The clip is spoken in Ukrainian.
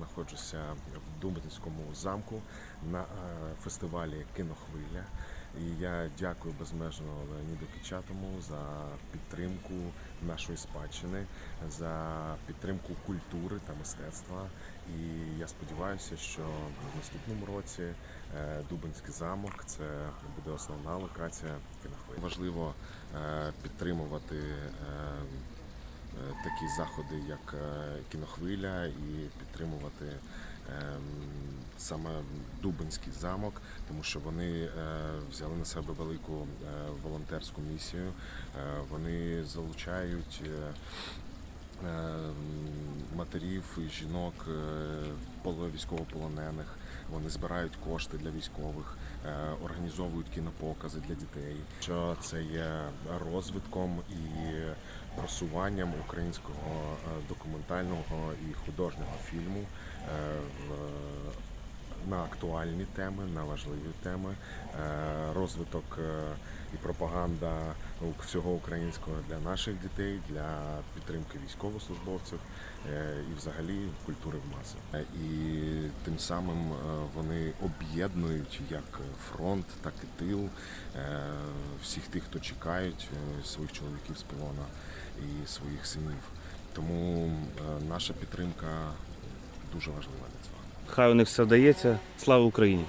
Знаходжуся в Дубинському замку на е, фестивалі Кінохвиля. І я дякую безмежно Леоніду Кичатому за підтримку нашої спадщини, за підтримку культури та мистецтва. І я сподіваюся, що в наступному році е, Дубинський замок це буде основна локація кінохвилі. Важливо е, підтримувати. Е, такі заходи, як е, кінохвиля, і підтримувати ем, саме Дубинський замок, тому що вони е, взяли на себе велику волонтерську місію. Вони залучають. Матерів жінок е, військовополонених вони збирають кошти для військових, е, організовують кінопокази для дітей. Що це є розвитком і просуванням українського е, документального і художнього фільму в на актуальні теми, на важливі теми, Е, розвиток е, і пропаганда всього українського для наших дітей, для підтримки військовослужбовців е, і взагалі культури в маси. І тим самим вони об'єднують як фронт, так і тил всіх тих, хто чекають своїх чоловіків з полона і своїх синів. Тому наша підтримка дуже важлива для цього. Хай у них все вдається. Слава Україні!